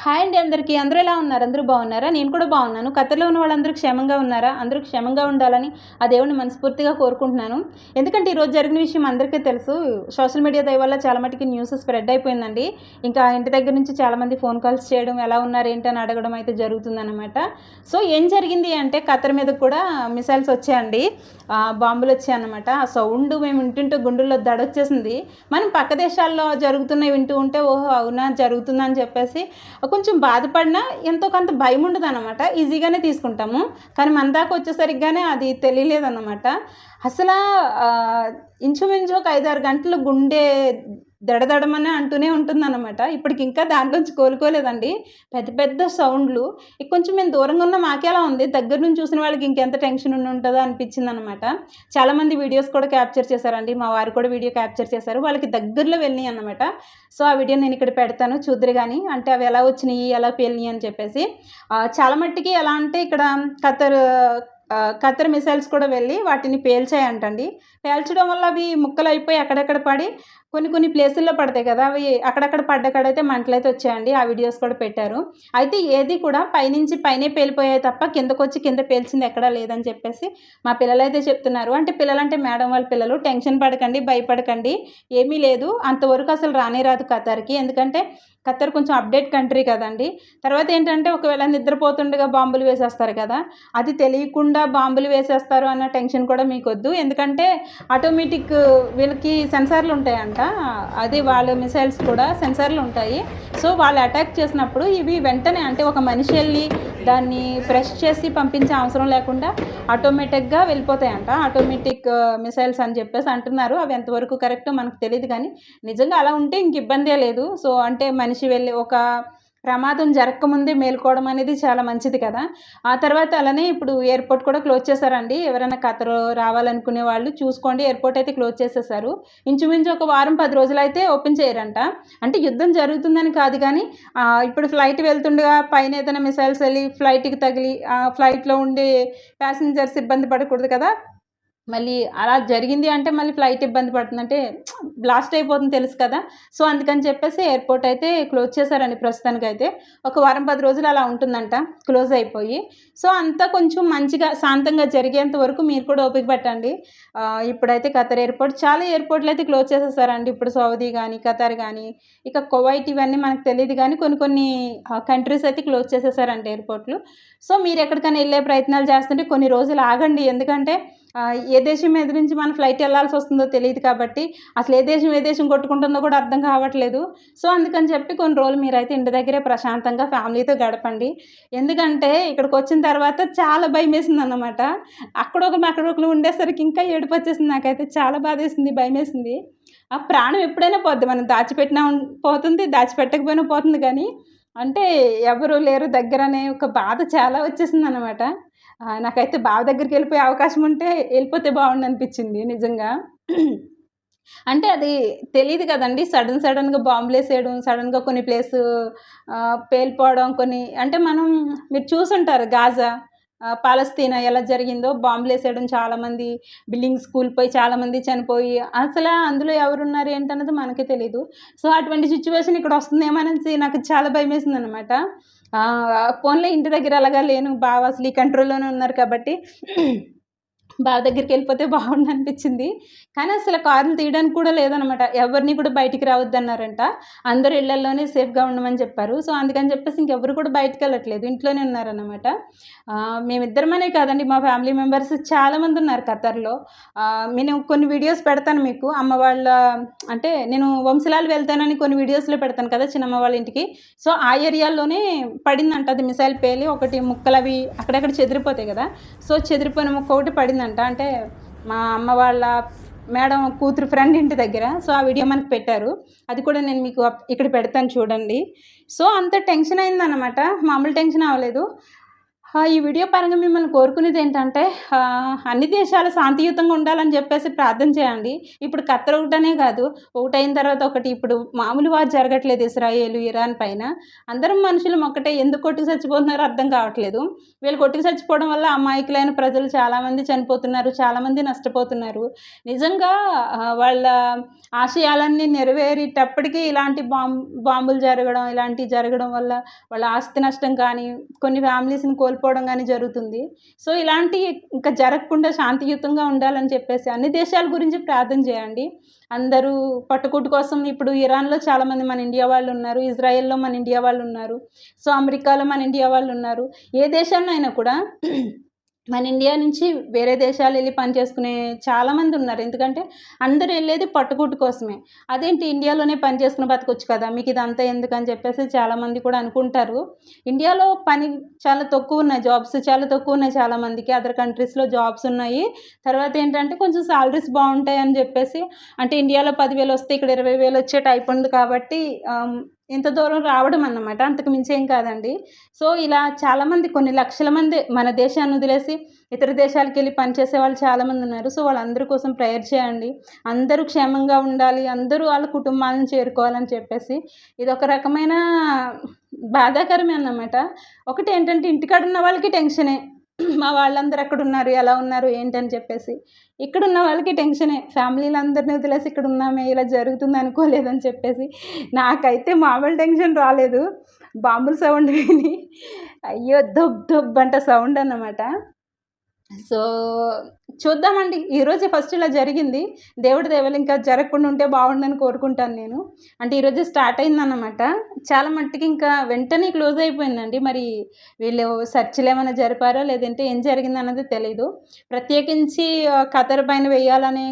Hi అండి అందరికీ. అందరూ ఎలా ఉన్నారు? అందరూ బాగున్నారా? నేను కూడా బాగున్నాను. కథలో ఉన్న వాళ్ళందరూ క్షేమంగా ఉన్నారా? అందరూ క్షేమంగా ఉండాలని ఆ దేవుని మనస్ఫూర్తిగా కోరుకుంటున్నాను. ఎందుకంటే ఈరోజు జరిగిన విషయం అందరికీ తెలుసు. సోషల్ మీడియా దయ వల్ల చాలా మటుకి న్యూస్ స్ప్రెడ్ అయిపోయిందండి. ఇంకా ఇంటి దగ్గర నుంచి చాలామంది ఫోన్ కాల్స్ చేయడం ఎలా ఉన్నారు ఏంటని అడగడం అయితే జరుగుతుందన్నమాట. సో ఏం జరిగింది అంటే ఖతర్ మీద కూడా మిసైల్స్ వచ్చాయండి. బాంబులు వచ్చాయన్నమాట. ఆ సౌండ్ మేము వింటుంటే గుండెల్లో దడొచ్చేసింది. మనం పక్క దేశాల్లో జరుగుతున్నాయి వింటూ ఉంటే ఓహో అవునా జరుగుతుందని చెప్పేసి కొంచెం బాధపడినా ఎంతో కొంత భయం ఉండదు అనమాట ఈజీగానే తీసుకుంటాము. కానీ మన దాకా వచ్చేసరిగానే అది తెలియలేదు అనమాట అసలు ఇంచుమించు ఒక ఐదారు గంటలు గుండె దడదడమని అంటూనే ఉంటుందన్నమాట. ఇప్పటికి ఇంకా దాంట్లోంచి కోలుకోలేదండి. పెద్ద పెద్ద సౌండ్లు. ఇక కొంచెం మేము దూరంగా ఉన్న మాకే అలా ఉంది? దగ్గర నుంచి చూసిన వాళ్ళకి ఇంకెంత టెన్షన్ ఉండి ఉంటుందో అనిపించింది అనమాట చాలామంది వీడియోస్ కూడా క్యాప్చర్ చేశారండి. మా వారు కూడా వీడియో క్యాప్చర్ చేశారు. వాళ్ళకి దగ్గరలో వెళ్ళినాయి అన్నమాట. సో ఆ వీడియో నేను ఇక్కడ పెడతాను. చూద్దరు కానీ అంటే అవి ఎలా వచ్చినాయి ఎలా పేలినాయి అని చెప్పేసి. చాలా మట్టికి ఎలా అంటే ఇక్కడ ఖతర్ ఖతర్ మిసైల్స్ కూడా వెళ్ళి వాటిని పేల్చాయంటండి. పేల్చడం వల్ల అవి ముక్కలు అయిపోయి అక్కడెక్కడ పడి కొన్ని కొన్ని ప్లేసుల్లో పడతాయి కదా అవి అక్కడక్కడ పడ్డకడైతే మంటలు అయితే వచ్చాయండి. ఆ వీడియోస్ కూడా పెట్టారు. అయితే ఏది కూడా పైనుంచి పైనే పేలిపోయాయి తప్ప కిందకు వచ్చి కింద పేల్చింది ఎక్కడా లేదని చెప్పేసి మా పిల్లలు అయితే చెప్తున్నారు. అంటే పిల్లలంటే మేడం వాళ్ళ పిల్లలు టెన్షన్ పడకండి భయపడకండి ఏమీ లేదు. అంతవరకు అసలు రానే రాదు ఖతర్కి. ఎందుకంటే ఖతర్ కొంచెం అప్డేట్ కంట్రీ కదండి. తర్వాత ఏంటంటే ఒకవేళ నిద్రపోతుండగా బాంబులు వేసేస్తారు కదా అది తెలియకుండా బాంబులు వేసేస్తారు అన్న టెన్షన్ కూడా మీకు వద్దు ఎందుకంటే ఆటోమేటిక్ వీళ్ళకి సెన్సార్లు ఉంటాయంట. అది వాళ్ళ మిసైల్స్ కూడా సెన్సార్లు ఉంటాయి. సో వాళ్ళు అటాక్ చేసినప్పుడు ఇవి వెంటనే అంటే ఒక మనిషి వెళ్ళి దాన్ని ప్రెస్ చేసి పంపించే అవసరం లేకుండా ఆటోమేటిక్గా వెళ్ళిపోతాయంట. ఆటోమేటిక్ మిసైల్స్ uh, అని చెప్పేసి అంటున్నారు. అవి ఎంతవరకు కరెక్టో మనకు తెలియదు కానీ నిజంగా అలా ఉంటే ఇంక ఇబ్బందే లేదు. సో అంటే మనిషి వెళ్ళి ఒక ప్రమాదం జరగకముందే మేల్కోవడం అనేది చాలా మంచిది కదా. ఆ తర్వాత అలానే ఇప్పుడు ఎయిర్పోర్ట్ కూడా క్లోజ్ చేశారండి. ఎవరైనా ఖతర్ రావాలనుకునే వాళ్ళు చూసుకోండి. ఎయిర్పోర్ట్ అయితే క్లోజ్ చేసేసారు. ఇంచుమించు ఒక వారం పది రోజులు అయితే ఓపెన్ చేయరంట. అంటే యుద్ధం జరుగుతుందని కాదు కానీ ఇప్పుడు ఫ్లైట్ వెళ్తుండగా పైన ఏదైనా మిసైల్స్ వెళ్ళి ఫ్లైట్కి తగిలి ఫ్లైట్లో ఉండే ప్యాసింజర్స్ ఇబ్బంది పడకూడదు కదా. మళ్ళీ అలా జరిగింది అంటే మళ్ళీ ఫ్లైట్ ఇబ్బంది పడుతుంది. అంటే బ్లాస్ట్ అయిపోతుంది తెలుసు కదా. సో అందుకని చెప్పేసి ఎయిర్పోర్ట్ అయితే క్లోజ్ చేశారండి ప్రస్తుతానికి అయితే ఒక వారం పది రోజులు అలా ఉంటుందంట. క్లోజ్ అయిపోయి. సో అంతా కొంచెం మంచిగా శాంతంగా జరిగేంత వరకు మీరు కూడా ఓపిక పట్టండి. ఇప్పుడైతే ఖతర్ ఎయిర్పోర్ట్ చాలా ఎయిర్పోర్ట్లు అయితే క్లోజ్ చేసేసారండి. ఇప్పుడు సౌదీ కానీ ఖతర్ కానీ ఇక కువైట్ ఇవన్నీ మనకు తెలియదు కానీ కొన్ని కొన్ని కంట్రీస్ అయితే క్లోజ్ చేసేసారండి ఎయిర్పోర్ట్లు. సో మీరు ఎక్కడికైనా వెళ్ళే ప్రయత్నాలు చేస్తుంటే కొన్ని రోజులు ఆగండి. ఎందుకంటే ఏ దేశం ఎదురించి మన ఫ్లైట్ వెళ్ళాల్సి వస్తుందో తెలియదు కాబట్టి అసలు ఏ దేశం ఏ దేశం కొట్టుకుంటుందో కూడా అర్థం కావట్లేదు. సో అందుకని చెప్పి కొన్ని రోజులు మీరైతే ఇంటి దగ్గరే ప్రశాంతంగా ఫ్యామిలీతో గడపండి. ఎందుకంటే ఇక్కడికి వచ్చిన తర్వాత చాలా భయం వేసింది అన్నమాట అక్కడ ఒకరు అక్కడ ఒకరు ఉండేసరికి ఇంకా ఏడుపు వచ్చేసింది. నాకైతే చాలా బాధ వేసింది భయం వేసింది. ఆ ప్రాణం ఎప్పుడైనా పోద్ది. మనం దాచిపెట్టినా పోతుంది దాచిపెట్టకపోయినా పోతుంది కానీ అంటే ఎవరు లేరు దగ్గర అనే ఒక బాధ చాలా వచ్చేసింది అనమాట నాకైతే బావ దగ్గరికి వెళ్ళిపోయే అవకాశం ఉంటే వెళ్ళిపోతే బాగుండు అనిపించింది నిజంగా. అంటే అది తెలియదు కదండి. సడన్ సడన్గా బాంబులు వేసేయడం సడన్గా కొన్ని ప్లేస్ పేలిపోవడం కొన్ని అంటే మనం మీరు చూసుంటారు గాజా. పాలస్తీనా ఎలా జరిగిందో బాంబులు వేసేయడం చాలామంది బిల్డింగ్స్ కూలిపోయి చాలామంది చనిపోయి అసలు అందులో ఎవరున్నారు ఏంటన్నది మనకే తెలియదు సో అటువంటి సిచ్యువేషన్ ఇక్కడ వస్తుందేమనేసి నాకు చాలా భయం వేసింది అనమాట ఫోన్లో ఇంటి దగ్గర అలాగా లేను బాగా అసలు ఈ కంట్రోల్లోనే ఉన్నారు కాబట్టి బావ దగ్గరికి వెళ్ళిపోతే బాగుండు అనిపించింది. కానీ అసలు కారులు తీయడానికి కూడా లేదనమాట ఎవరిని కూడా బయటికి రావద్దన్నారంట. అందరూ ఇళ్ళలోనే సేఫ్గా ఉండమని చెప్పారు. సో అందుకని చెప్పేసి ఇంకెవరు కూడా బయటికి వెళ్ళట్లేదు. ఇంట్లోనే ఉన్నారనమాట మేమిద్దరమనే కాదండి. మా ఫ్యామిలీ మెంబర్స్ చాలామంది ఉన్నారు ఖతర్లో. నేను కొన్ని వీడియోస్ పెడతాను మీకు. అమ్మ వాళ్ళ అంటే నేను వంశలాలు వెళ్తానని కొన్ని వీడియోస్లో పెడతాను కదా చిన్నమ్మ వాళ్ళ ఇంటికి. సో ఆ ఏరియాలోనే పడిందంట అది మిసైల్ పేలి. ఒకటి ముక్కలు అవి అక్కడక్కడ చెదిరిపోతాయి కదా. సో చెదిరిపోయిన ముక్క ఒకటి పడిందంట. అంటే మా అమ్మ వాళ్ళ మేడం కూతురు ఫ్రెండ్ ఇంటి దగ్గర సో ఆ వీడియో మనకు పెట్టారు. అది కూడా నేను మీకు ఇక్కడ పెడతాను చూడండి. సో అంత టెన్షన్ అయిందన్నమాట. మామూలు టెన్షన్ అవ్వలేదు. ఈ వీడియో పరంగా మిమ్మల్ని కోరుకునేది ఏంటంటే అన్ని దేశాలు శాంతియుతంగా ఉండాలని చెప్పేసి ప్రార్థన చేయండి. ఇప్పుడు ఖత్తర్ ఒకటనే కాదు ఒకటైన తర్వాత ఒకటి. ఇప్పుడు మామూలు వారు జరగట్లేదు ఇస్రాయేల్ ఇరాన్ పైన. అందరం మనుషులు ఒక్కటే. ఎందుకు కొట్టుకు చచ్చిపోతున్నారో అర్థం కావట్లేదు. వీళ్ళు కొట్టుకు చచ్చిపోవడం వల్ల అమాయకులైన ప్రజలు చాలామంది చనిపోతున్నారు చాలామంది నష్టపోతున్నారు. నిజంగా వాళ్ళ ఆశయాలన్నీ నెరవేరేటప్పటికీ ఇలాంటి బాంబు బాంబులు జరగడం ఇలాంటివి జరగడం వల్ల వాళ్ళ ఆస్తి నష్టం కానీ కొన్ని ఫ్యామిలీస్ని కోల్పోవడం కానీ జరుగుతుంది. సో ఇలాంటి ఇంకా జరగకుండా శాంతియుతంగా ఉండాలని చెప్పేసి అన్ని దేశాల గురించి ప్రార్థన చేయండి. అందరూ పట్టుకుట్టు కోసం ఇప్పుడు ఇరాన్లో చాలామంది మన ఇండియా వాళ్ళు ఉన్నారు ఇజ్రాయెల్లో మన ఇండియా వాళ్ళు ఉన్నారు సో అమెరికాలో మన ఇండియా వాళ్ళు ఉన్నారు. ఏ దేశాల్లో అయినా కూడా మన ఇండియా నుంచి వేరే దేశాలు వెళ్ళి పని చేసుకునే చాలామంది ఉన్నారు. ఎందుకంటే అందరూ వెళ్ళేది పట్టుకుట్టు కోసమే. అదేంటి? ఇండియాలోనే పని చేసుకుని బతకొచ్చు కదా. మీకు ఇదంతా ఎందుకని చెప్పేసి చాలామంది కూడా అనుకుంటారు. ఇండియాలో పని చాలా తక్కువ ఉన్నాయి. జాబ్స్ చాలా తక్కువ ఉన్నాయి చాలామందికి అదర్ కంట్రీస్లో జాబ్స్ ఉన్నాయి. తర్వాత ఏంటంటే కొంచెం సాలరీస్ బాగుంటాయి అని చెప్పేసి అంటే ఇండియాలో పదివేలు వస్తే ఇక్కడ ఇరవై వేలు వచ్చే టైప్ ఉంది కాబట్టి ఇంత దూరం రావడం అన్నమాట. అంతకు మించి ఏం కాదండి. సో ఇలా చాలామంది కొన్ని లక్షల మంది మన దేశాన్ని వదిలేసి ఇతర దేశాలకు వెళ్ళి పనిచేసే వాళ్ళు చాలామంది ఉన్నారు. సో వాళ్ళందరి కోసం ప్రేయర్ చేయండి. అందరూ క్షేమంగా ఉండాలి. అందరూ వాళ్ళ కుటుంబాలను చేరుకోవాలని చెప్పేసి ఇది ఒక రకమైన బాధాకరమే అన్నమాట. ఒకటి ఏంటంటే ఇంటికాడ ఉన్న వాళ్ళకి టెన్షనే. మా వాళ్ళందరూ ఎక్కడ ఉన్నారు ఎలా ఉన్నారు ఏంటని చెప్పేసి. ఇక్కడ ఉన్న వాళ్ళకి టెన్షనే. ఫ్యామిలీలు అందరినీ వదిలేసి ఇక్కడ ఉన్నామే ఇలా జరుగుతుంది అనుకోలేదని చెప్పేసి. నాకైతే మామూలు టెన్షన్ రాలేదు. బాంబుల సౌండ్ విని. అయ్యో దొబ్ దొబ్ అంట సౌండ్ అన్నమాట. సో చూద్దామండి. ఈరోజే ఫస్ట్ ఇలా జరిగింది. దేవుడి దేవలు ఇంకా జరగకుండా ఉంటే బాగుండని కోరుకుంటాను నేను. అంటే ఈరోజు స్టార్ట్ అయిందన్నమాట. చాలా మట్టుకి ఇంకా వెంటనే క్లోజ్ అయిపోయిందండి. మరి వీళ్ళు సెర్చ్లు ఏమైనా జరిపారో లేదంటే ఏం జరిగింది అన్నది తెలీదు. ప్రత్యేకించి ఖతర్ పైన వేయాలనే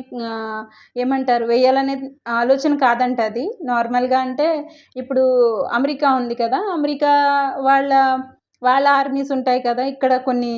ఏమంటారు? వేయాలనే ఆలోచన కాదంట అది. నార్మల్గా అంటే ఇప్పుడు అమెరికా ఉంది కదా. అమెరికా వాళ్ళ వాళ్ళ ఆర్మీస్ ఉంటాయి కదా. ఇక్కడ కొన్ని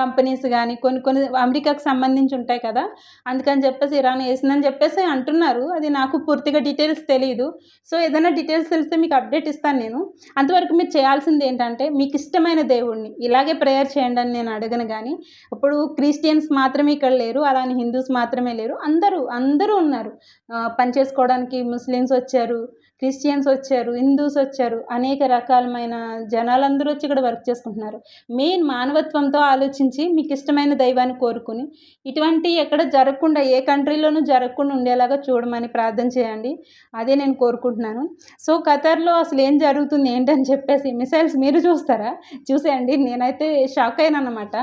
కంపెనీస్ కానీ కొన్ని కొన్ని అమెరికాకు సంబంధించి ఉంటాయి కదా. అందుకని చెప్పేసి ఇరాన్ వేసిందని చెప్పేసి అంటున్నారు. అది నాకు పూర్తిగా డీటెయిల్స్ తెలియదు సో ఏదైనా డీటెయిల్స్ తెలిస్తే మీకు అప్డేట్ ఇస్తాను నేను. అంతవరకు మీరు చేయాల్సింది ఏంటంటే మీకు ఇష్టమైన దేవుడిని ఇలాగే ప్రేయర్ చేయండి అని నేను అడగను కానీ ఇప్పుడు క్రిస్టియన్స్ మాత్రమే ఇక్కడ లేరు అలానే హిందూస్ మాత్రమే లేరు. అందరూ అందరూ ఉన్నారు. పనిచేసుకోవడానికి పని చేసుకోవడానికి ముస్లిమ్స్ వచ్చారు క్రిస్టియన్స్ వచ్చారు హిందూస్ వచ్చారు అనేక రకాలమైన జనాలందరూ వచ్చి ఇక్కడ వర్క్ చేసుకుంటున్నారు. మెయిన్ మానవత్వంతో ఆలోచించి మీకు ఇష్టమైన దైవాన్ని కోరుకుని ఇటువంటి ఎక్కడ జరగకుండా ఏ కంట్రీలోనూ జరగకుండా ఉండేలాగా చూడమని ప్రార్థన చేయండి. అదే నేను కోరుకుంటున్నాను. సో ఖతర్లో అసలు ఏం జరుగుతుంది ఏంటని చెప్పేసి మిసైల్స్ మీరు చూస్తారా? చూసేయండి. నేనైతే షాక్ అయినానమాట అన్నమాట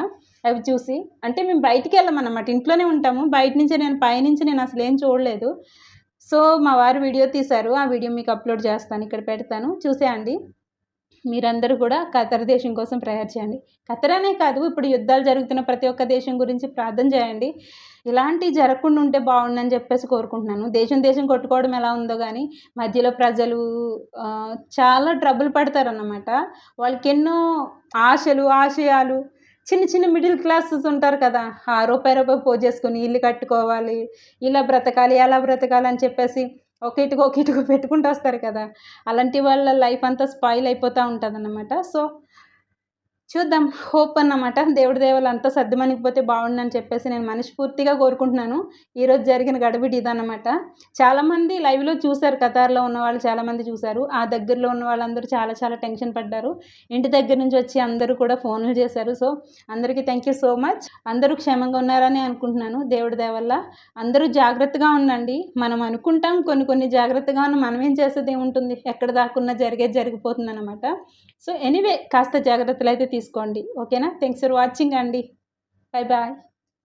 అవి చూసి. అంటే మేము బయటికి వెళ్ళమన్నమాట. ఇంట్లోనే ఉంటాము. బయట నుంచి నేను పైనుంచి నేను అసలు ఏం చూడలేదు. సో మా వారు వీడియో తీశారు. ఆ వీడియో మీకు అప్లోడ్ చేస్తాను. ఇక్కడ పెడతాను. చూసేయండి. మీరందరూ కూడా ఖతర్ దేశం కోసం ప్రేయర్ చేయండి. ఖతర్ అనే కాదు ఇప్పుడు యుద్ధాలు జరుగుతున్న ప్రతి ఒక్క దేశం గురించి ప్రార్థన చేయండి. ఇలాంటివి జరగకుండా ఉంటే బాగుండని చెప్పేసి కోరుకుంటున్నాను. దేశం దేశం కొట్టుకోవడం ఎలా ఉందో కానీ మధ్యలో ప్రజలు చాలా ట్రబుల్ పడతారన్నమాట. వాళ్ళకి ఎన్నో ఆశలు ఆశయాలు చిన్న చిన్న మిడిల్ క్లాసెస్ ఉంటారు కదా ఆ రూపాయి రూపాయి పోజేసుకొని ఇల్లు కట్టుకోవాలి ఇలా బ్రతకాలి అలా బ్రతకాలి అని చెప్పేసి ఒక ఇటుక ఒక ఇటుక పెట్టుకుంటూ వస్తారు కదా. అలాంటి వాళ్ళ లైఫ్ అంతా స్పాయిల్ అయిపోతూ ఉంటుంది అన్నమాట సో చూద్దాం. హోప్ అన్నమాట. దేవుడి దేవాలు అంతా బాగుండు అని చెప్పేసి నేను మనస్ఫూర్తిగా కోరుకుంటున్నాను. ఈరోజు జరిగిన గడబిడి ఇదన్నమాట. చాలామంది లైవ్లో చూశారు. కతార్లో ఉన్న వాళ్ళు చాలామంది చూశారు. ఆ దగ్గరలో ఉన్న వాళ్ళందరూ చాలా చాలా టెన్షన్ పడ్డారు. ఇంటి దగ్గర నుంచి వచ్చి అందరూ కూడా ఫోన్లు చేశారు. సో అందరికీ థ్యాంక్ యూ సో మచ్. అందరూ క్షేమంగా ఉన్నారని అనుకుంటున్నాను. దేవుడి దేవల్ల అందరూ జాగ్రత్తగా ఉండండి. మనం అనుకుంటాం. కొన్ని కొన్ని జాగ్రత్తగా ఉన్న మనం ఏం చేసేది ఏముంటుంది? ఎక్కడ దాకున్నా జరిగేది జరిగిపోతుంది అనమాట సో ఎనీవే కాస్త జాగ్రత్తలు అయితే తీసుకోండి. ఓకేనా? థ్యాంక్స్ ఫర్ వాచింగ్ అండి. Bye bye